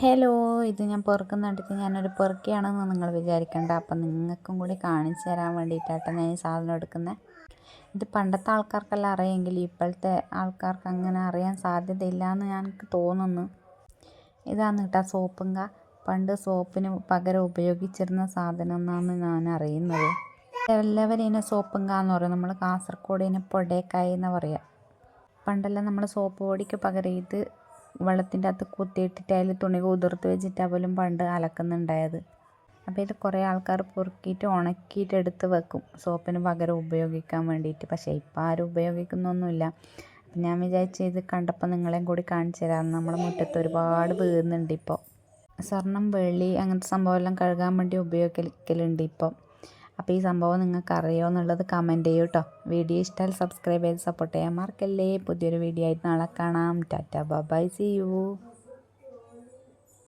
Hello ഇത് ഞാൻ പെറുക്കുന്ന കണ്ടിട്ട് ഞാനൊരു പെറുക്കിയാണെന്ന് നിങ്ങൾ വിചാരിക്കേണ്ട. അപ്പം നിങ്ങൾക്കും കൂടി കാണിച്ചു തരാൻ വേണ്ടിയിട്ടാട്ടോ ഞാൻ ഈ സാധനം എടുക്കുന്നത് ഇത് പണ്ടത്തെ ആൾക്കാർക്കെല്ലാം അറിയാമെങ്കിൽ ഇപ്പോഴത്തെ ആൾക്കാർക്ക് അങ്ങനെ അറിയാൻ സാധ്യതയില്ല എന്ന് എനിക്ക് തോന്നുന്നു. ഇതാണ് കേട്ടോ സോപ്പുങ്ക. പണ്ട് സോപ്പിന് പകരം ഉപയോഗിച്ചിരുന്ന സാധനം എന്നാണ് ഞാൻ അറിയുന്നത്. എല്ലാവരും ഇതിനെ സോപ്പുങ്ക എന്ന് പറയും. നമ്മൾ കാസർഗോഡ് ഇതിനെ പൊടേക്കായി എന്ന് പറയാം. പണ്ടെല്ലാം നമ്മൾ സോപ്പ് പൊടിക്ക് പകരം ഇത് വെള്ളത്തിന്റെ അകത്ത് കുത്തിയിട്ടിട്ട് അതിൽ തുണി കുതിർത്ത് വെച്ചിട്ടാണ് പോലും പണ്ട് അലക്കുന്നുണ്ടായത്. അപ്പോൾ ഇത് കുറേ ആൾക്കാർ പൊറുക്കിയിട്ട് ഉണക്കിയിട്ട് എടുത്ത് വെക്കും. സോപ്പിന് പകരം ഉപയോഗിക്കാൻ വേണ്ടിയിട്ട്. പക്ഷേ ഇപ്പോൾ ആരും ഉപയോഗിക്കുന്നൊന്നുമില്ല. അപ്പം ഞാൻ വിചാരിച്ചു ഇത് കണ്ടപ്പോൾ നിങ്ങളെയും കൂടി കാണിച്ചു തരാം. നമ്മുടെ മുറ്റത്ത് ഒരുപാട് വീഴുന്നുണ്ട് ഇപ്പോൾ. സ്വർണം വെള്ളി അങ്ങനത്തെ സംഭവമെല്ലാം കഴുകാൻ വേണ്ടി ഉപയോഗിക്കലുണ്ട് ഇപ്പോൾ. അപ്പോൾ ഈ സംഭവം നിങ്ങൾക്ക് അറിയോ എന്നുള്ളത് കമന്റ് ചെയ്യൂ കേട്ടോ വീഡിയോ ഇഷ്ടമായി സബ്സ്ക്രൈബ് ചെയ്ത് സപ്പോർട്ട് ചെയ്യാൻ മറക്കല്ലേ. പുതിയൊരു വീഡിയോ ആയിട്ട് നാളെ കാണാം. Tata by C U